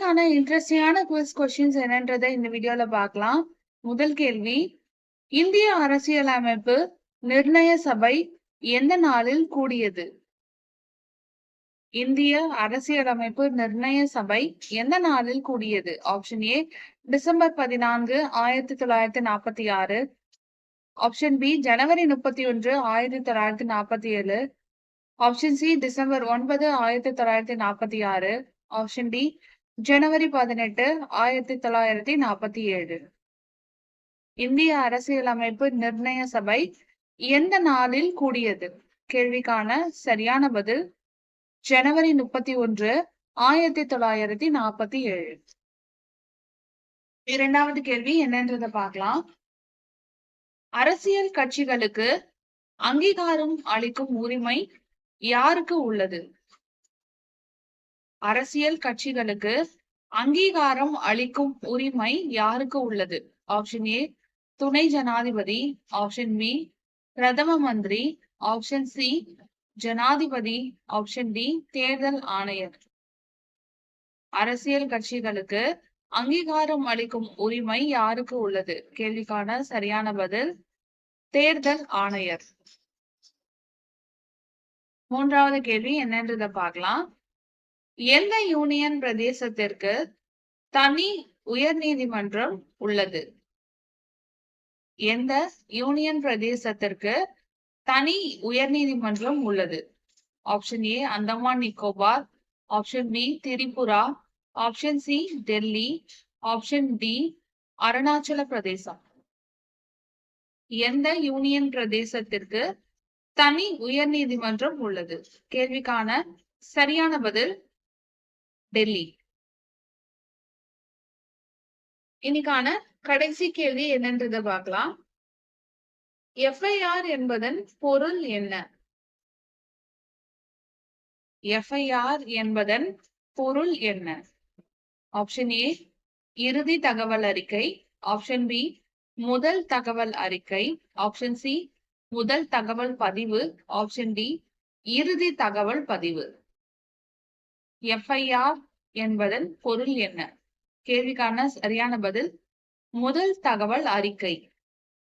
ஆன இன்ட்ரெஸ்டிங்கான quiz questions என்னன்றதை இந்த வீடியோல பார்க்கலாம். முதல் கேள்வி இந்திய அரசியலமைப்பு நிர்ணய சபை எந்த நாளில் கூடியது? இந்திய அரசியலமைப்பு நிர்ணய சபை எந்த நாளில் கூடியது? ஆப்ஷன் ஏ டிசம்பர் பதினான்கு ஆயிரத்தி தொள்ளாயிரத்தி நாற்பத்தி ஆறு. ஆப்ஷன் பி ஜனவரி முப்பத்தி ஒன்று ஆயிரத்தி தொள்ளாயிரத்தி நாற்பத்தி ஏழு. ஆப்ஷன் சி டிசம்பர் ஒன்பது ஆயிரத்தி தொள்ளாயிரத்தி நாற்பத்தி ஆறு. ஆப்ஷன் டி ஜனவரி பதினெட்டு ஆயிரத்தி தொள்ளாயிரத்தி நாற்பத்தி ஏழு. இந்திய அரசியலமைப்பு நிர்ணய சபை எந்த நாளில் கூடியது? கேள்விக்கான சரியான பதில் ஜனவரி முப்பத்தி ஒன்று ஆயிரத்தி தொள்ளாயிரத்தி நாற்பத்தி ஏழு. இரண்டாவது கேள்வி என்னன்றதை பார்க்கலாம். அரசியல் கட்சிகளுக்கு அங்கீகாரம் அளிக்கும் உரிமை யாருக்கு உள்ளது? அரசியல் கட்சிகளுக்கு அங்கீகாரம் அளிக்கும் உரிமை யாருக்கு உள்ளது? ஆப்ஷன் ஏ துணை ஜனாதிபதி. ஆப்ஷன் பி பிரதம மந்திரி. ஆப்ஷன் சி ஜனாதிபதி. ஆப்ஷன் டி தேர்தல் ஆணையர். அரசியல் கட்சிகளுக்கு அங்கீகாரம் அளிக்கும் உரிமை யாருக்கு உள்ளது? கேள்விக்கான சரியான பதில் தேர்தல் ஆணையர். மூன்றாவது கேள்வி என்னன்றதை பார்க்கலாம். எந்த யூனியன் பிரதேசத்திற்கு தனி உயர் நீதிமன்றம் உள்ளது. எந்த யூனியன் பிரதேசத்திற்கு தனி உயர் நீதிமன்றம் உள்ளது? Option A Andaman Nicobar. Option B Tripura. Option C Delhi. Option D Arunachal Pradesh. எந்த யூனியன் பிரதேசத்திற்கு தனி உயர் நீதிமன்றம் உள்ளது? கேள்விக்கான சரியான பதில் டெல்லி. இன்னைக்கான கடைசி கேள்வி என்னன்றதை பார்க்கலாம். எஃப்ஐஆர் என்பதன் பொருள் என்ன? எஃப்ஐஆர் என்பதன் பொருள் என்ன? ஆப்ஷன் ஏ இறுதி தகவல் அறிக்கை. ஆப்ஷன் பி முதல் தகவல் அறிக்கை. ஆப்ஷன் சி முதல் தகவல் பதிவு. ஆப்ஷன் டி இறுதி தகவல் பதிவு. எஃப்ஐஆர் என்பதன் பொருள் என்ன? கேள்விக்கான சரியான பதில் முதல் தகவல் அறிக்கை.